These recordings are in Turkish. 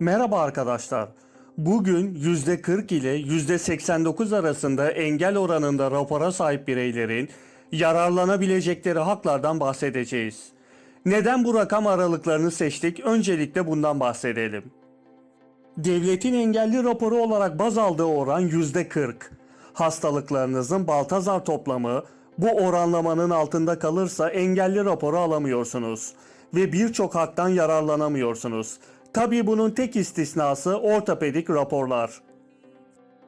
Merhaba arkadaşlar. Bugün %40 ile %89 arasında engel oranında rapora sahip bireylerin yararlanabilecekleri haklardan bahsedeceğiz. Neden bu rakam aralıklarını seçtik? Öncelikle bundan bahsedelim. Devletin engelli raporu olarak baz aldığı oran %40. Hastalıklarınızın Baltazar toplamı bu oranlamanın altında kalırsa engelli raporu alamıyorsunuz ve birçok haktan yararlanamıyorsunuz. Tabii bunun tek istisnası ortopedik raporlar.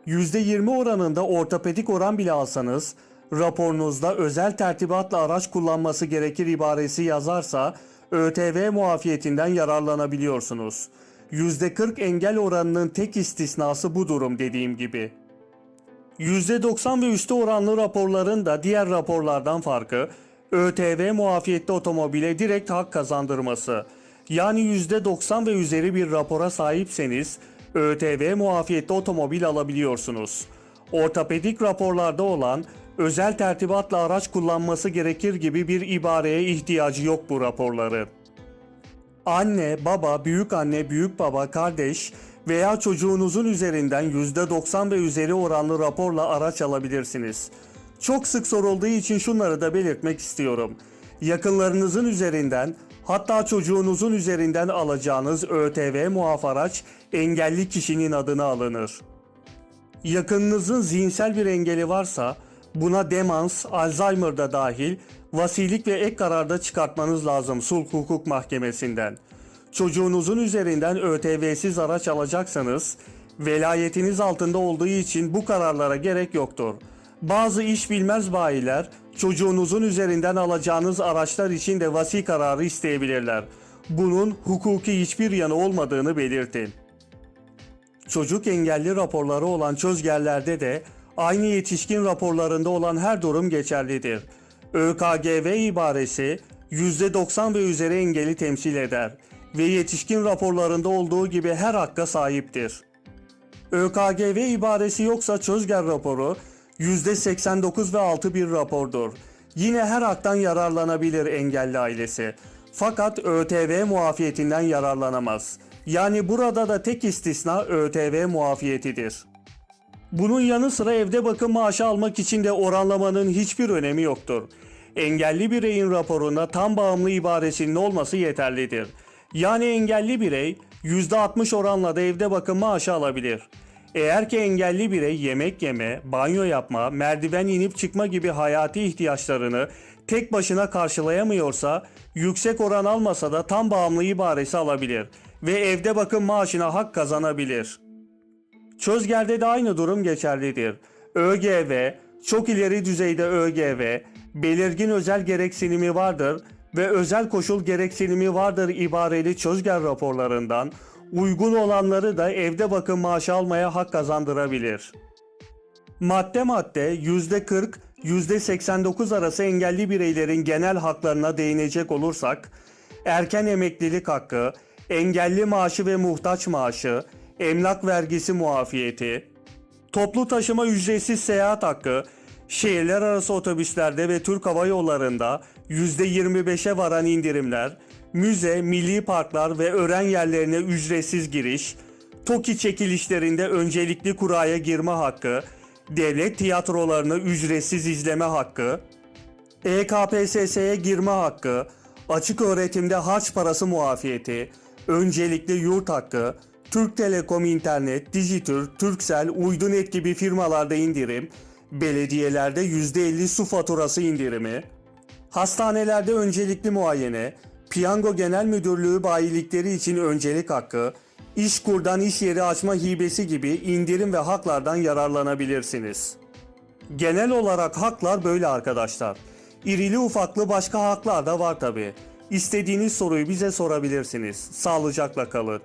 %20 oranında ortopedik oran bile alsanız, raporunuzda özel tertibatla araç kullanması gerekir ibaresi yazarsa ÖTV muafiyetinden yararlanabiliyorsunuz. %40 engel oranının tek istisnası bu durum dediğim gibi. %90 ve üstü oranlı raporların da diğer raporlardan farkı ÖTV muafiyetli otomobile direkt hak kazandırması. Yani %90 ve üzeri bir rapora sahipseniz ÖTV muafiyetli otomobil alabiliyorsunuz. Ortopedik raporlarda olan özel tertibatla araç kullanması gerekir gibi bir ibareye ihtiyacı yok bu raporların. Anne, baba, büyük anne, büyük baba, kardeş veya çocuğunuzun üzerinden %90 ve üzeri oranlı raporla araç alabilirsiniz. Çok sık sorulduğu için şunları da belirtmek istiyorum. Yakınlarınızın üzerinden hatta çocuğunuzun üzerinden alacağınız ÖTV muaf araç engelli kişinin adına alınır. Yakınınızın zihinsel bir engeli varsa buna demans, Alzheimer da dahil vasilik ve ek kararda çıkartmanız lazım sulh hukuk mahkemesinden. Çocuğunuzun üzerinden ÖTV'siz araç alacaksanız velayetiniz altında olduğu için bu kararlara gerek yoktur. Bazı iş bilmez bayiler çocuğunuzun üzerinden alacağınız araçlar için de vasi kararı isteyebilirler. Bunun hukuki hiçbir yanı olmadığını belirtin. Çocuk engelli raporları olan çözgerlerde de aynı yetişkin raporlarında olan her durum geçerlidir. ÖKGV ibaresi %90 ve üzeri engeli temsil eder ve yetişkin raporlarında olduğu gibi her hakka sahiptir. ÖKGV ibaresi yoksa çözger raporu %89 ve altı bir rapordur. Yine her haktan yararlanabilir engelli ailesi. Fakat ÖTV muafiyetinden yararlanamaz. Yani burada da tek istisna ÖTV muafiyetidir. Bunun yanı sıra evde bakım maaşı almak için de oranlamanın hiçbir önemi yoktur. Engelli bireyin raporunda tam bağımlı ibaresinin olması yeterlidir. Yani engelli birey %60 oranla da evde bakım maaşı alabilir. Eğer ki engelli birey yemek yeme, banyo yapma, merdiven inip çıkma gibi hayati ihtiyaçlarını tek başına karşılayamıyorsa yüksek oran almasa da tam bağımlı ibaresi alabilir ve evde bakım maaşına hak kazanabilir. Çözger'de de aynı durum geçerlidir. ÖGV, çok ileri düzeyde ÖGV, belirgin özel gereksinimi vardır ve özel koşul gereksinimi vardır ibareli çözger raporlarından uygun olanları da evde bakım maaşı almaya hak kazandırabilir. Madde madde %40, %89 arası engelli bireylerin genel haklarına değinecek olursak, erken emeklilik hakkı, engelli maaşı ve muhtaç maaşı, emlak vergisi muafiyeti, toplu taşıma ücretsiz seyahat hakkı, şehirler arası otobüslerde ve Türk Hava Yolları'nda %25'e varan indirimler, müze, milli parklar ve öğren yerlerine ücretsiz giriş, TOKİ çekilişlerinde öncelikli kuraya girme hakkı, devlet tiyatrolarını ücretsiz izleme hakkı, EKPSS'ye girme hakkı, açık öğretimde harç parası muafiyeti, öncelikli yurt hakkı, Türk Telekom İnternet, Dijitür, Turkcell, Uydunet gibi firmalarda indirim, belediyelerde %50 su faturası indirimi, hastanelerde öncelikli muayene, Piyango Genel Müdürlüğü bayilikleri için öncelik hakkı, İşkur'dan iş yeri açma hibesi gibi indirim ve haklardan yararlanabilirsiniz. Genel olarak haklar böyle arkadaşlar. İrili ufaklı başka haklar da var tabi. İstediğiniz soruyu bize sorabilirsiniz. Sağlıcakla kalın.